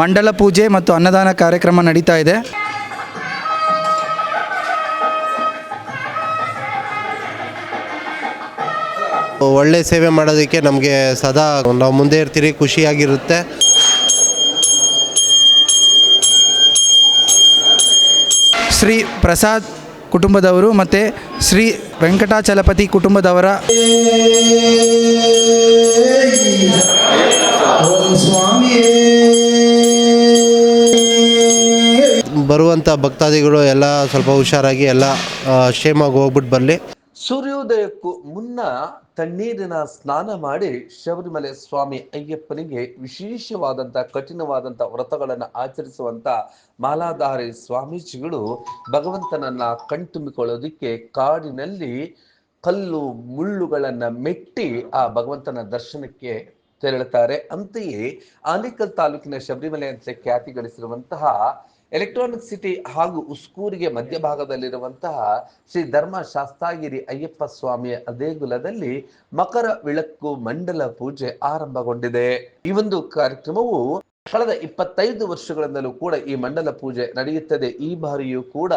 ಮಂಡಲ ಪೂಜೆ ಮತ್ತು ಅನ್ನದಾನ ಕಾರ್ಯಕ್ರಮ ನಡೀತಾ ಇದೆ. ಒಳ್ಳೆ ಸೇವೆ ಮಾಡೋದಕ್ಕೆ ನಮಗೆ ಸದಾ ನಾವು ಮುಂದೆ ಇರ್ತೀರಿ ಖುಷಿಯಾಗಿರುತ್ತೆ. ಶ್ರೀ ಪ್ರಸಾದ್ ಕುಟುಂಬದವರು ಮತ್ತು ಶ್ರೀ ವೆಂಕಟಾಚಲಪತಿ ಕುಟುಂಬದವರ ಬರುವಂಥ ಭಕ್ತಾದಿಗಳು ಎಲ್ಲ ಸ್ವಲ್ಪ ಹುಷಾರಾಗಿ ಎಲ್ಲ ಕ್ಷೇಮಾಗಿ ಹೋಗ್ಬಿಟ್ಟು ಬರಲಿ. ಸೂರ್ಯೋದಯಕ್ಕೂ ಮುನ್ನ ತಣ್ಣೀರಿನ ಸ್ನಾನ ಮಾಡಿ ಶಬರಿಮಲೆ ಸ್ವಾಮಿ ಅಯ್ಯಪ್ಪನಿಗೆ ವಿಶೇಷವಾದಂಥ ಕಠಿಣವಾದಂಥ ವ್ರತಗಳನ್ನು ಆಚರಿಸುವಂಥ ಮಾಲಾಧಾರಿ ಸ್ವಾಮೀಜಿಗಳು ಭಗವಂತನನ್ನು ಕಣ್ತುಂಬಿಕೊಳ್ಳೋದಕ್ಕೆ ಕಾಡಿನಲ್ಲಿ ಕಲ್ಲು ಮುಳ್ಳುಗಳನ್ನು ಮೆಟ್ಟಿ ಆ ಭಗವಂತನ ದರ್ಶನಕ್ಕೆ ತೆರಳುತ್ತಾರೆ. ಅಂತೆಯೇ ಆನೇಕಲ್ ತಾಲೂಕಿನ ಶಬರಿಮಲೆ ಅಂತ ಖ್ಯಾತಿ ಗಳಿಸಿರುವಂತಹ ಎಲೆಕ್ಟ್ರಾನಿಕ್ ಸಿಟಿ ಹಾಗೂ ಉಸ್ಕೂರಿಗೆ ಮಧ್ಯಭಾಗದಲ್ಲಿರುವಂತಹ ಶ್ರೀ ಧರ್ಮ ಶಾಸ್ತಾಗಿರಿ ಅಯ್ಯಪ್ಪ ಸ್ವಾಮಿಯ ದೇಗುಲದಲ್ಲಿ ಮಕರ ವಿಳಕ್ಕು ಮಂಡಲ ಪೂಜೆ ಆರಂಭಗೊಂಡಿದೆ. ಈ ಒಂದು ಕಾರ್ಯಕ್ರಮವು ಕಳೆದ ಇಪ್ಪತ್ತೈದು ವರ್ಷಗಳಿಂದಲೂ ಕೂಡ ಈ ಮಂಡಲ ಪೂಜೆ ನಡೆಯುತ್ತದೆ. ಈ ಬಾರಿಯೂ ಕೂಡ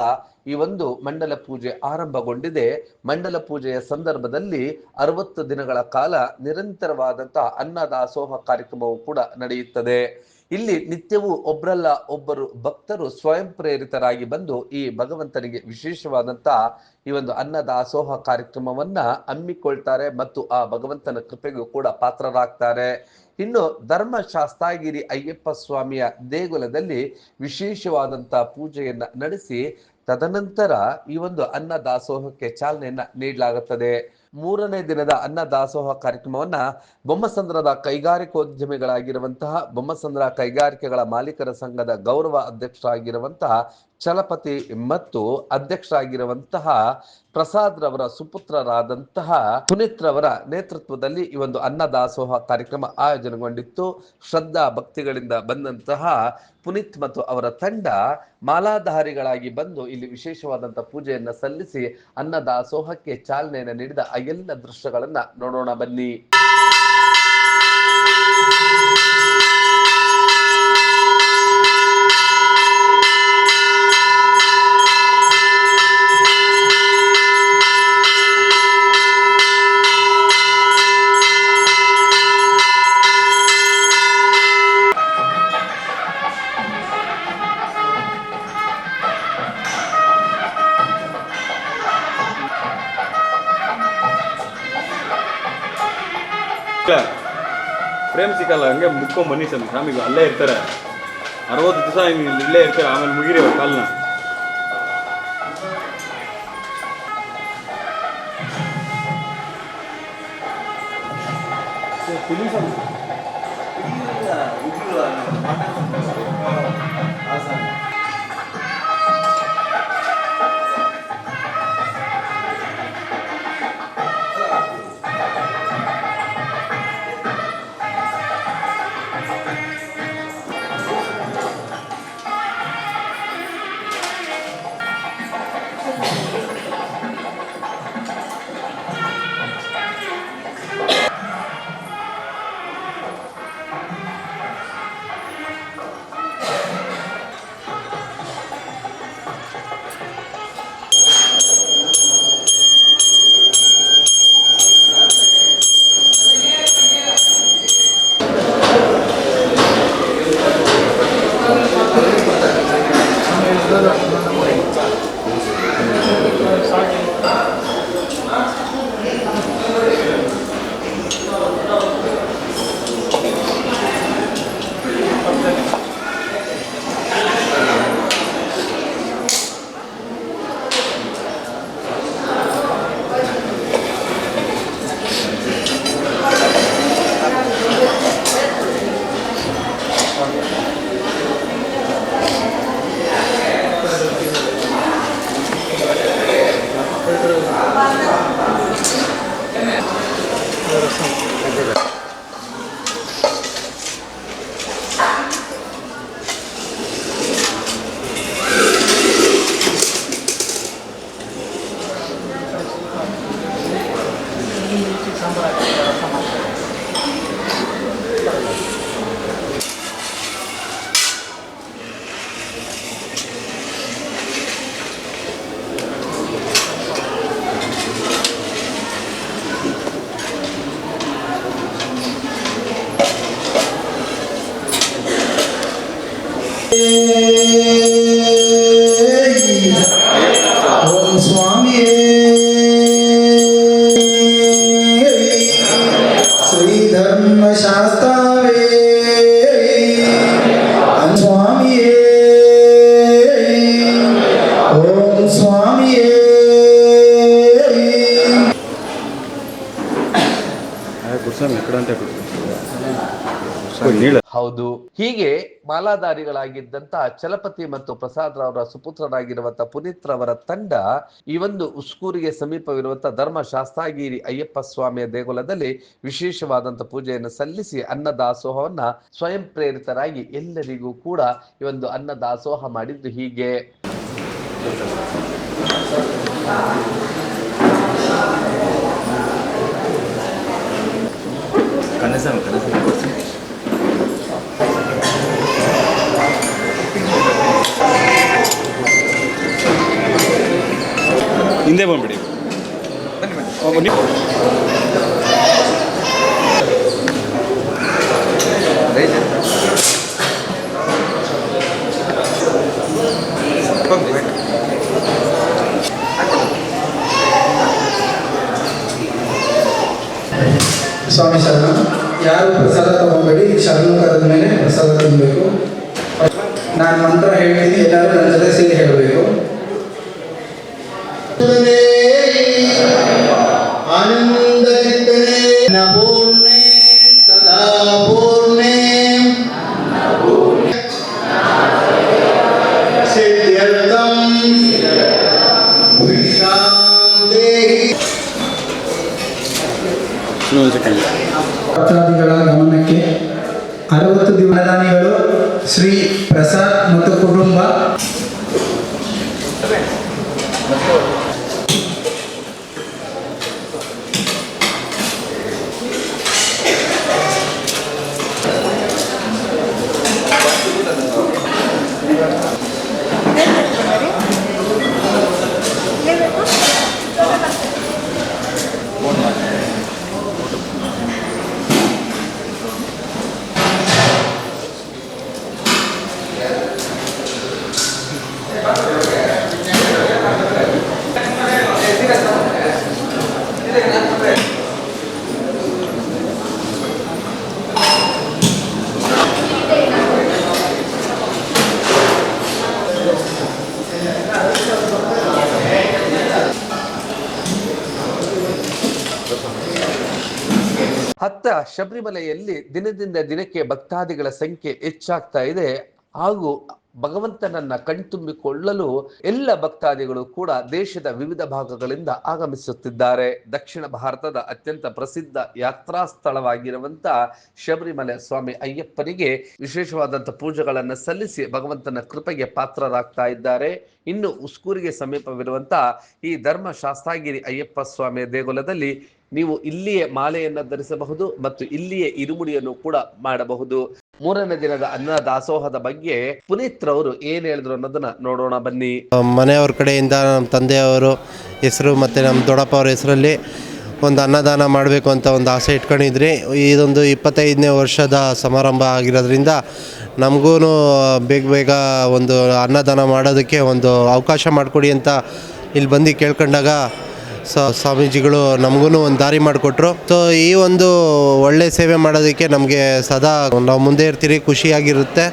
ಈ ಒಂದು ಮಂಡಲ ಪೂಜೆ ಆರಂಭಗೊಂಡಿದೆ. ಮಂಡಲ ಪೂಜೆಯ ಸಂದರ್ಭದಲ್ಲಿ ಅರವತ್ತು ದಿನಗಳ ಕಾಲ ನಿರಂತರವಾದಂತಹ ಅನ್ನದಾಸೋಹ ಕಾರ್ಯಕ್ರಮವು ಕೂಡ ನಡೆಯುತ್ತದೆ. ಇಲ್ಲಿ ನಿತ್ಯವೂ ಒಬ್ಬರಲ್ಲ ಒಬ್ಬರು ಭಕ್ತರು ಸ್ವಯಂ ಪ್ರೇರಿತರಾಗಿ ಬಂದು ಈ ಭಗವಂತನಿಗೆ ವಿಶೇಷವಾದಂತ ಈ ಒಂದು ಅನ್ನದಾಸೋಹ ಕಾರ್ಯಕ್ರಮವನ್ನ ಹಮ್ಮಿಕೊಳ್ತಾರೆ ಮತ್ತು ಆ ಭಗವಂತನ ಕೃಪೆಗೂ ಕೂಡ ಪಾತ್ರರಾಗ್ತಾರೆ. ಇನ್ನು ಧರ್ಮ ಶಾಸ್ತಾಗಿರಿ ಅಯ್ಯಪ್ಪ ಸ್ವಾಮಿಯ ದೇಗುಲದಲ್ಲಿ ವಿಶೇಷವಾದಂತ ಪೂಜೆಯನ್ನ ನಡೆಸಿ ತದನಂತರ ಈ ಒಂದು ಅನ್ನದಾಸೋಹಕ್ಕೆ ಚಾಲನೆಯನ್ನ ನೀಡಲಾಗುತ್ತದೆ. ಮೂರನೇ ದಿನದ ಅನ್ನ ದಾಸೋಹ ಕಾರ್ಯಕ್ರಮವನ್ನ ಬೊಮ್ಮಸಂದ್ರದ ಕೈಗಾರಿಕೋದ್ಯಮಿಗಳಾಗಿರುವಂತಹ ಬೊಮ್ಮಸಂದ್ರ ಕೈಗಾರಿಕೆಗಳ ಮಾಲೀಕರ ಸಂಘದ ಗೌರವ ಅಧ್ಯಕ್ಷರಾಗಿರುವಂತಹ ಚಲಪತಿ ಮತ್ತು ಅಧ್ಯಕ್ಷರಾಗಿರುವಂತಹ ಪ್ರಸಾದ್ ರವರ ಸುಪುತ್ರರಾದಂತಹ ಪುನೀತ್ ರವರ ನೇತೃತ್ವದಲ್ಲಿ ಈ ಒಂದು ಅನ್ನದಾಸೋಹ ಕಾರ್ಯಕ್ರಮ ಆಯೋಜನೆಗೊಂಡಿತ್ತು. ಶ್ರದ್ಧಾ ಭಕ್ತಿಗಳಿಂದ ಬಂದಂತಹ ಪುನೀತ್ ಮತ್ತು ಅವರ ತಂಡ ಮಾಲಾಧಾರಿಗಳಾಗಿ ಬಂದು ಇಲ್ಲಿ ವಿಶೇಷವಾದಂತಹ ಪೂಜೆಯನ್ನ ಸಲ್ಲಿಸಿ ಅನ್ನದಾಸೋಹಕ್ಕೆ ಚಾಲನೆಯನ್ನು ನೀಡಿದ ಆ ಎಲ್ಲ ದೃಶ್ಯಗಳನ್ನ ನೋಡೋಣ ಬನ್ನಿ. ಕಾಲ ಹಂಗೆ ಮುಕ್ಕೊಂಡು ಬನ್ನಿ ಸ್ವಾಮಿ ಸ್ವಾಮಿಗಳು ಅಲ್ಲೇ ಇರ್ತಾರೆ ಅರವತ್ತು ದಿವಸ ಇಲ್ಲೇ ಇರ್ತಾರೆ ಆಮೇಲೆ ಮುಗಿರಿ ಅವ್ರ ಕಾಲನ ಹಾಂ Om Swami ಹೌದು. ಹೀಗೆ ಮಾಲಾಧಾರಿಗಳಾಗಿದ್ದಂತಹ ಚಲಪತಿ ಮತ್ತು ಪ್ರಸಾದ್ ರವರ ಸುಪುತ್ರನಾಗಿರುವಂತಹ ಪುನೀತ್ ರವರ ತಂಡ ಈ ಒಂದು ಉಸ್ಕೂರಿಗೆ ಸಮೀಪವಿರುವಂತಹ ಧರ್ಮ ಶಾಸ್ತಾಗಿರಿ ಅಯ್ಯಪ್ಪ ಸ್ವಾಮಿಯ ದೇಗುಲದಲ್ಲಿ ವಿಶೇಷವಾದಂತಹ ಪೂಜೆಯನ್ನು ಸಲ್ಲಿಸಿ ಅನ್ನದಾಸೋಹವನ್ನ ಸ್ವಯಂ ಪ್ರೇರಿತರಾಗಿ ಎಲ್ಲರಿಗೂ ಕೂಡ ಈ ಒಂದು ಅನ್ನದಾಸೋಹ ಮಾಡಿದ್ದು ಹೀಗೆ. ಕನಸಮ್ಮ ಕನಸಮ್ಮ ಹಿಂದೆ ಬಂದ್ಬಿಡಿ ಓ, ಬನ್ನಿ ಸ್ವಾಮಿ ಶರಣ, ಯಾರು ಪ್ರಸಾದ ತಗೋಬೇಡಿ ಶರಣ ಕರೆದ ಮೇಲೆ ಪ್ರಸಾದ ತಿನ್ನಬೇಕು ನಾನು ಮಂತ್ರ ಹೇಳ್ತೀನಿ, ಎಲ್ಲರೂ ನನ್ನ ಜೊತೆ ಸೇರಿ ಹೇಳಬೇಕು. ಆನಂದ ಚಿತ್ತನೆ ನ ಶಬರಿಮಲೆಯಲ್ಲಿ ದಿನದಿಂದ ದಿನಕ್ಕೆ ಭಕ್ತಾದಿಗಳ ಸಂಖ್ಯೆ ಹೆಚ್ಚಾಗ್ತಾ ಇದೆ. ಹಾಗೂ ಭಗವಂತನನ್ನ ಕಣ್ತುಂಬಿಕೊಳ್ಳಲು ಎಲ್ಲ ಭಕ್ತಾದಿಗಳು ಕೂಡ ದೇಶದ ವಿವಿಧ ಭಾಗಗಳಿಂದ ಆಗಮಿಸುತ್ತಿದ್ದಾರೆ. ದಕ್ಷಿಣ ಭಾರತದ ಅತ್ಯಂತ ಪ್ರಸಿದ್ಧ ಯಾತ್ರಾ ಸ್ಥಳವಾಗಿರುವಂಥ ಶಬರಿಮಲೆ ಸ್ವಾಮಿ ಅಯ್ಯಪ್ಪನಿಗೆ ವಿಶೇಷವಾದಂಥ ಪೂಜೆಗಳನ್ನು ಸಲ್ಲಿಸಿ ಭಗವಂತನ ಕೃಪೆಗೆ ಪಾತ್ರರಾಗ್ತಾ ಇದ್ದಾರೆ. ಇನ್ನು ಉಸ್ಕೂರಿಗೆ ಸಮೀಪವಿರುವಂತ ಈ ಧರ್ಮ ಶಾಸ್ತ್ರಾಗಿರಿ ಅಯ್ಯಪ್ಪ ಸ್ವಾಮಿಯ ದೇಗುಲದಲ್ಲಿ ನೀವು ಇಲ್ಲಿಯೇ ಮಾಲೆಯನ್ನು ಧರಿಸಬಹುದು ಮತ್ತು ಇಲ್ಲಿಯೇ ಇರುಮುಡಿಯನ್ನು ಕೂಡ ಮಾಡಬಹುದು. ಮೂರನೇ ದಿನದ ಅನ್ನ ದಾಸೋಹದ ಬಗ್ಗೆ ಪುನೀತ್ ರವರು ಏನ್ ಹೇಳಿದ್ರು ಅನ್ನೋದನ್ನ ನೋಡೋಣ, ಬನ್ನಿ. ಮನೆಯವ್ರ ಕಡೆಯಿಂದ ನಮ್ಮ ತಂದೆಯವರು ಹೆಸರು ಮತ್ತು ನಮ್ಮ ದೊಡ್ಡಪ್ಪ ಅವ್ರ ಹೆಸರಲ್ಲಿ ಒಂದು ಅನ್ನದಾನ ಮಾಡಬೇಕು ಅಂತ ಒಂದು ಆಸೆ ಇಟ್ಕೊಂಡಿದ್ರಿ. ಇದೊಂದು ಇಪ್ಪತ್ತೈದನೇ ವರ್ಷದ ಸಮಾರಂಭ ಆಗಿರೋದ್ರಿಂದ ನಮಗೂ ಬೇಗ ಬೇಗ ಒಂದು ಅನ್ನದಾನ ಮಾಡೋದಕ್ಕೆ ಒಂದು ಅವಕಾಶ ಮಾಡಿಕೊಡಿ ಅಂತ ಇಲ್ಲಿ ಬಂದು ಕೇಳ್ಕೊಂಡಾಗ ಸ್ವಾಮೀಜಿಗಳು ನಮಗೂ ಒಂದು ದಾರಿ ಮಾಡಿಕೊಟ್ರು. ಸೊ ಈ ಒಂದು ಒಳ್ಳೆ ಸೇವೆ ಮಾಡೋದಕ್ಕೆ ನಮಗೆ ಸದಾ ನಾವು ಮುಂದೆ ಇರ್ತೀರಿ, ಖುಷಿಯಾಗಿರುತ್ತೆ.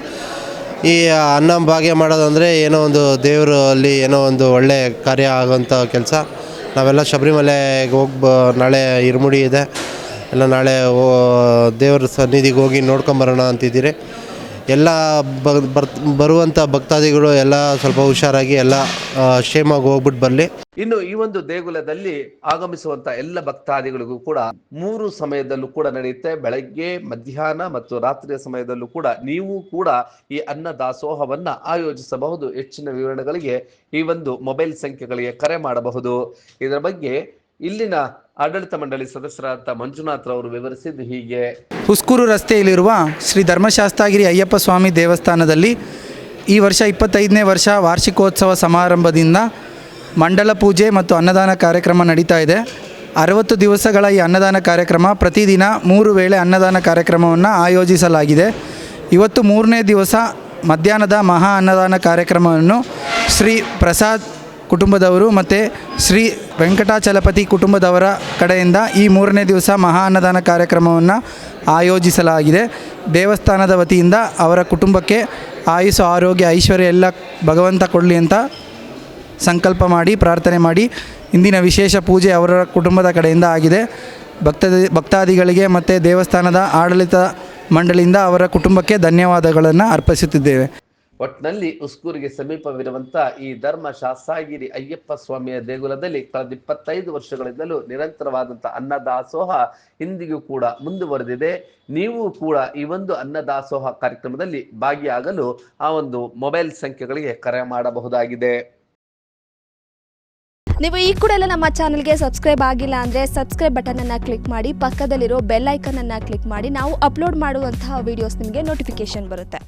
ಈ ಅನ್ನ ಭಾಗ್ಯ ಮಾಡೋದಂದರೆ ಏನೋ ಒಂದು ದೇವರು ಅಲ್ಲಿ ಏನೋ ಒಂದು ಒಳ್ಳೆ ಕಾರ್ಯ ಆಗೋಂಥ ಕೆಲಸ. ನಾವೆಲ್ಲ ಶಬರಿಮಲೆಗೆ ಹೋಗಿ ನಾಳೆ ಇರುಮುಡಿ ಇದೆ. ಎಲ್ಲ ನಾಳೆ ದೇವ್ರ ಸನ್ನಿಧಿಗೆ ಹೋಗಿ ನೋಡ್ಕೊಂಬರೋಣ ಅಂತಿದ್ದೀರಿ. ಎಲ್ಲ ಬರುವಂತ ಭಕ್ತಾದಿಗಳು ಎಲ್ಲ ಸ್ವಲ್ಪ ಹುಷಾರಾಗಿ ಎಲ್ಲ ಕ್ಷೇಮವಾಗಿ ಹೋಗ್ಬಿಟ್ಟು ಬರಲಿ. ಇನ್ನು ಈ ಒಂದು ದೇಗುಲದಲ್ಲಿ ಆಗಮಿಸುವಂತ ಎಲ್ಲ ಭಕ್ತಾದಿಗಳಿಗೂ ಕೂಡ ಮೂರು ಸಮಯದಲ್ಲೂ ಕೂಡ ನಡೆಯುತ್ತೆ. ಬೆಳಗ್ಗೆ, ಮಧ್ಯಾಹ್ನ ಮತ್ತು ರಾತ್ರಿಯ ಸಮಯದಲ್ಲೂ ಕೂಡ ನೀವು ಕೂಡ ಈ ಅನ್ನ ದಾಸೋಹವನ್ನ ಆಯೋಜಿಸಬಹುದು. ಹೆಚ್ಚಿನ ವಿವರಣೆಗಳಿಗೆ ಈ ಒಂದು ಮೊಬೈಲ್ ಸಂಖ್ಯೆಗಳಿಗೆ ಕರೆ ಮಾಡಬಹುದು. ಇದರ ಬಗ್ಗೆ ಇಲ್ಲಿನ ಆಡಳಿತ ಮಂಡಳಿ ಸದಸ್ಯರಾದ ಮಂಜುನಾಥ್ ಅವರು ವಿವರಿಸಿದ್ದು ಹೀಗೆ. ಹುಸ್ಕೂರು ರಸ್ತೆಯಲ್ಲಿರುವ ಶ್ರೀ ಧರ್ಮಶಾಸ್ತಾಗಿರಿ ಅಯ್ಯಪ್ಪ ಸ್ವಾಮಿ ದೇವಸ್ಥಾನದಲ್ಲಿ ಈ ವರ್ಷ ಇಪ್ಪತ್ತೈದನೇ ವರ್ಷ ವಾರ್ಷಿಕೋತ್ಸವ ಸಮಾರಂಭದಿಂದ ಮಂಡಲ ಪೂಜೆ ಮತ್ತು ಅನ್ನದಾನ ಕಾರ್ಯಕ್ರಮ ನಡೀತಾ ಇದೆ. ಅರವತ್ತು ದಿವಸಗಳ ಈ ಅನ್ನದಾನ ಕಾರ್ಯಕ್ರಮ ಪ್ರತಿದಿನ ಮೂರು ವೇಳೆ ಅನ್ನದಾನ ಕಾರ್ಯಕ್ರಮವನ್ನು ಆಯೋಜಿಸಲಾಗಿದೆ. ಇವತ್ತು ಮೂರನೇ ದಿವಸ ಮಧ್ಯಾಹ್ನದ ಮಹಾ ಅನ್ನದಾನ ಕಾರ್ಯಕ್ರಮವನ್ನು ಶ್ರೀ ಪ್ರಸಾದ್ ಕುಟುಂಬದವರು ಮತ್ತು ಶ್ರೀ ವೆಂಕಟಾಚಲಪತಿ ಕುಟುಂಬದವರ ಕಡೆಯಿಂದ ಈ ಮೂರನೇ ದಿವಸ ಮಹಾ ಅನ್ನದಾನ ಕಾರ್ಯಕ್ರಮವನ್ನು ಆಯೋಜಿಸಲಾಗಿದೆ. ದೇವಸ್ಥಾನದ ವತಿಯಿಂದ ಅವರ ಕುಟುಂಬಕ್ಕೆ ಆಯುಸು, ಆರೋಗ್ಯ, ಐಶ್ವರ್ಯ ಎಲ್ಲ ಭಗವಂತ ಕೊಡಲಿ ಅಂತ ಸಂಕಲ್ಪ ಮಾಡಿ, ಪ್ರಾರ್ಥನೆ ಮಾಡಿ. ಇಂದಿನ ವಿಶೇಷ ಪೂಜೆ ಅವರ ಕುಟುಂಬದ ಕಡೆಯಿಂದ ಆಗಿದೆ. ಭಕ್ತ ಭಕ್ತಾದಿಗಳಿಗೆ ಮತ್ತು ದೇವಸ್ಥಾನದ ಆಡಳಿತ ಮಂಡಳಿಯಿಂದ ಅವರ ಕುಟುಂಬಕ್ಕೆ ಧನ್ಯವಾದಗಳನ್ನು ಅರ್ಪಿಸುತ್ತಿದ್ದೇವೆ. ಒಟ್ನಲ್ಲಿ ಉಸ್ಕೂರಿಗೆ ಸಮೀಪವಿರುವಂತ ಈ ಧರ್ಮ ಶಾಸಾಗಿರಿ ಅಯ್ಯಪ್ಪ ಸ್ವಾಮಿಯ ದೇಗುಲದಲ್ಲಿ ಕಳೆದ ಇಪ್ಪತ್ತೈದು ವರ್ಷಗಳಿಂದಲೂ ನಿರಂತರವಾದಂಥ ಅನ್ನದಾಸೋಹ ಇಂದಿಗೂ ಕೂಡ ಮುಂದುವರೆದಿದೆ. ನೀವು ಕೂಡ ಈ ಒಂದು ಅನ್ನದಾಸೋಹ ಕಾರ್ಯಕ್ರಮದಲ್ಲಿ ಭಾಗಿಯಾಗಲು ಆ ಒಂದು ಮೊಬೈಲ್ ಸಂಖ್ಯೆಗಳಿಗೆ ಕರೆ ಮಾಡಬಹುದಾಗಿದೆ. ನೀವು ಈ ಕೂಡ ಎಲ್ಲ ನಮ್ಮ ಚಾನಲ್ಗೆ ಸಬ್ಸ್ಕ್ರೈಬ್ ಆಗಿಲ್ಲ ಅಂದರೆ ಸಬ್ಸ್ಕ್ರೈಬ್ ಬಟನನ್ನು ಕ್ಲಿಕ್ ಮಾಡಿ, ಪಕ್ಕದಲ್ಲಿರೋ ಬೆಲ್ ಐಕನನ್ನು ಕ್ಲಿಕ್ ಮಾಡಿ, ನಾವು ಅಪ್ಲೋಡ್ ಮಾಡುವಂತಹ ವೀಡಿಯೋಸ್ ನಿಮಗೆ ನೋಟಿಫಿಕೇಶನ್ ಬರುತ್ತೆ.